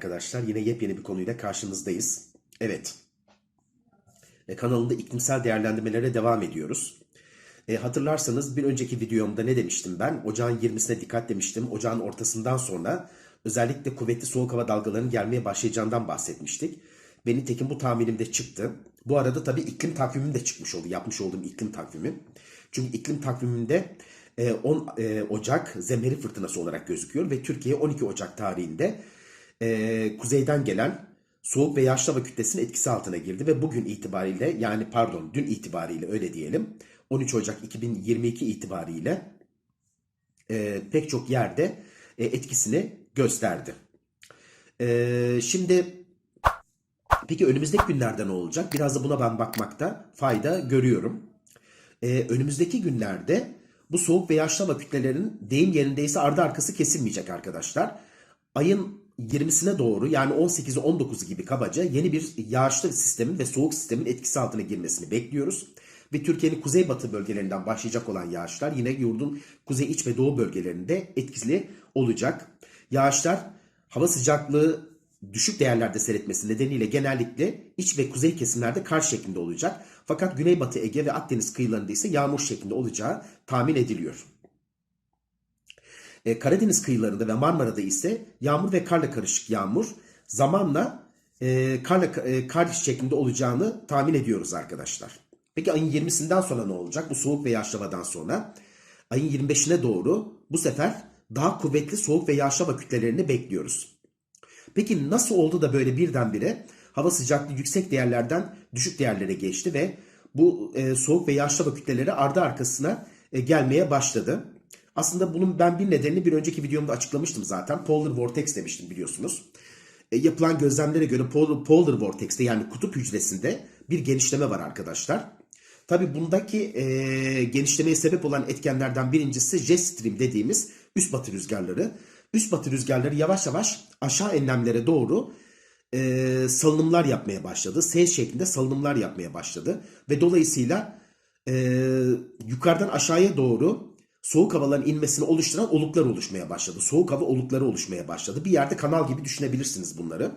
Arkadaşlar. Yine yepyeni bir konuyla karşınızdayız. Evet. E, kanalında iklimsel değerlendirmelere devam ediyoruz. E, hatırlarsanız bir önceki videomda ne demiştim ben? Ocağın 20'sine dikkat demiştim. Ocağın ortasından sonra özellikle kuvvetli soğuk hava dalgalarının gelmeye başlayacağından bahsetmiştik. Ve nitekim bu tahminim de çıktı. Bu arada tabii iklim takvimim de çıkmış oldu. Yapmış olduğum iklim takvimi. Çünkü iklim takvimimde e, 10 e, Ocak zemheri fırtınası olarak gözüküyor ve Türkiye 12 Ocak tarihinde e, kuzeyden gelen soğuk ve yağışlı hava kütlesinin etkisi altına girdi ve bugün itibariyle yani pardon dün itibariyle öyle diyelim 13 Ocak 2022 itibariyle e, pek çok yerde e, etkisini gösterdi. E, şimdi peki önümüzdeki günlerde ne olacak? Biraz da buna ben bakmakta fayda görüyorum. E, önümüzdeki günlerde bu soğuk ve yağışlı hava kütlelerinin deyim yerindeyse ardı arkası kesilmeyecek arkadaşlar. Ayın 20'sine doğru yani 18'i 19'u gibi kabaca yeni bir yağışlı sistemin ve soğuk sistemin etkisi altına girmesini bekliyoruz. Ve Türkiye'nin kuzeybatı bölgelerinden başlayacak olan yağışlar yine yurdun kuzey iç ve doğu bölgelerinde etkili olacak. Yağışlar hava sıcaklığı düşük değerlerde seyretmesi nedeniyle genellikle iç ve kuzey kesimlerde kar şeklinde olacak. Fakat Güneybatı Ege ve Akdeniz kıyılarında ise yağmur şeklinde olacağı tahmin ediliyor. E, Karadeniz kıyılarında ve Marmara'da ise yağmur ve karla karışık yağmur zamanla e, karla e, kar şeklinde olacağını tahmin ediyoruz arkadaşlar. Peki ayın 20'sinden sonra ne olacak? Bu soğuk ve yağışlı sonra ayın 25'ine doğru bu sefer daha kuvvetli soğuk ve yağışlı hava kütlelerini bekliyoruz. Peki nasıl oldu da böyle birdenbire hava sıcaklığı yüksek değerlerden düşük değerlere geçti ve bu e, soğuk ve yağışlı hava kütleleri ardı arkasına e, gelmeye başladı? Aslında bunun ben bir nedenini bir önceki videomda açıklamıştım zaten. Polar Vortex demiştim biliyorsunuz. E, yapılan gözlemlere göre Polar, Polar Vortex'te yani kutup hücresinde bir genişleme var arkadaşlar. Tabi bundaki e, genişlemeye sebep olan etkenlerden birincisi jet stream dediğimiz üst batı rüzgarları. Üst batı rüzgarları yavaş yavaş aşağı enlemlere doğru e, salınımlar yapmaya başladı. S şeklinde salınımlar yapmaya başladı. Ve dolayısıyla e, yukarıdan aşağıya doğru soğuk havaların inmesini oluşturan oluklar oluşmaya başladı. Soğuk hava olukları oluşmaya başladı. Bir yerde kanal gibi düşünebilirsiniz bunları.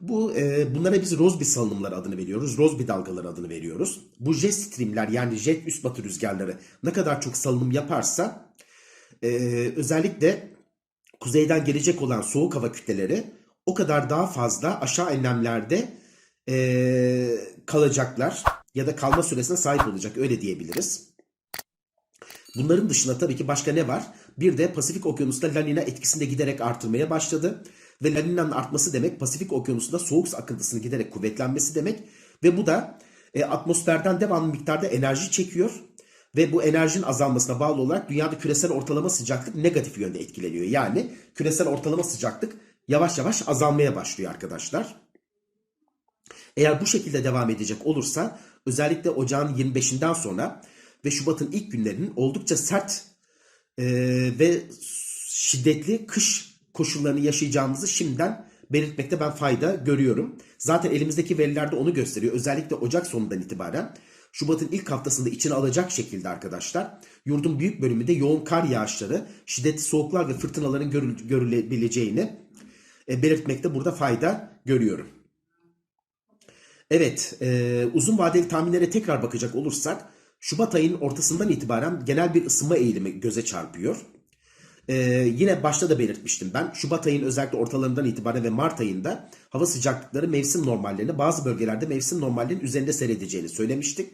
Bu e, bunlara biz Rossby salınımları adını veriyoruz. Rossby dalgaları adını veriyoruz. Bu jet streamler yani jet üst batı rüzgarları ne kadar çok salınım yaparsa e, özellikle kuzeyden gelecek olan soğuk hava kütleleri o kadar daha fazla aşağı enlemlerde e, kalacaklar ya da kalma süresine sahip olacak öyle diyebiliriz. Bunların dışında tabii ki başka ne var? Bir de Pasifik Okyanusu'nda La Nina etkisinde giderek artırmaya başladı. Ve La Nina'nın artması demek Pasifik Okyanusu'nda soğuk akıntısının giderek kuvvetlenmesi demek. Ve bu da e, atmosferden devamlı miktarda enerji çekiyor. Ve bu enerjinin azalmasına bağlı olarak dünyada küresel ortalama sıcaklık negatif yönde etkileniyor. Yani küresel ortalama sıcaklık yavaş yavaş azalmaya başlıyor arkadaşlar. Eğer bu şekilde devam edecek olursa özellikle ocağın 25'inden sonra ve Şubat'ın ilk günlerinin oldukça sert e, ve şiddetli kış koşullarını yaşayacağımızı şimdiden belirtmekte ben fayda görüyorum. Zaten elimizdeki veriler de onu gösteriyor. Özellikle Ocak sonundan itibaren Şubat'ın ilk haftasında içine alacak şekilde arkadaşlar yurdun büyük bölümünde yoğun kar yağışları, şiddetli soğuklar ve fırtınaların görül- görülebileceğini e, belirtmekte burada fayda görüyorum. Evet, e, uzun vadeli tahminlere tekrar bakacak olursak Şubat ayının ortasından itibaren genel bir ısınma eğilimi göze çarpıyor. Ee, yine başta da belirtmiştim ben. Şubat ayının özellikle ortalarından itibaren ve Mart ayında hava sıcaklıkları mevsim normallerini bazı bölgelerde mevsim normallerinin üzerinde seyredeceğini söylemiştik.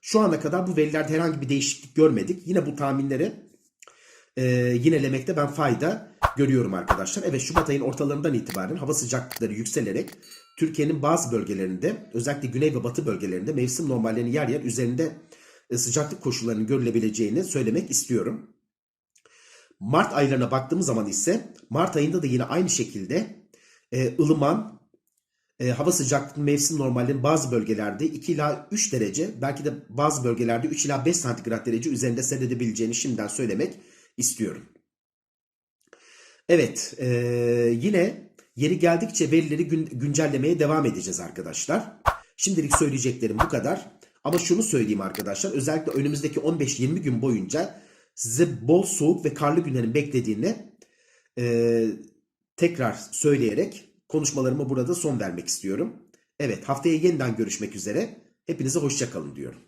Şu ana kadar bu verilerde herhangi bir değişiklik görmedik. Yine bu tahminleri e, yinelemekte ben fayda görüyorum arkadaşlar. Evet Şubat ayının ortalarından itibaren hava sıcaklıkları yükselerek Türkiye'nin bazı bölgelerinde özellikle güney ve batı bölgelerinde mevsim normallerinin yer yer üzerinde sıcaklık koşullarının görülebileceğini söylemek istiyorum. Mart aylarına baktığımız zaman ise Mart ayında da yine aynı şekilde e, ılıman e, hava sıcaklığı mevsim normallerinin bazı bölgelerde 2 ila 3 derece belki de bazı bölgelerde 3 ila 5 santigrat derece üzerinde seyredebileceğini şimdiden söylemek istiyorum. Evet e, yine yeri geldikçe verileri gün, güncellemeye devam edeceğiz arkadaşlar. Şimdilik söyleyeceklerim bu kadar. Ama şunu söyleyeyim arkadaşlar. Özellikle önümüzdeki 15-20 gün boyunca size bol soğuk ve karlı günlerin beklediğini e, tekrar söyleyerek konuşmalarımı burada son vermek istiyorum. Evet haftaya yeniden görüşmek üzere. Hepinize hoşçakalın diyorum.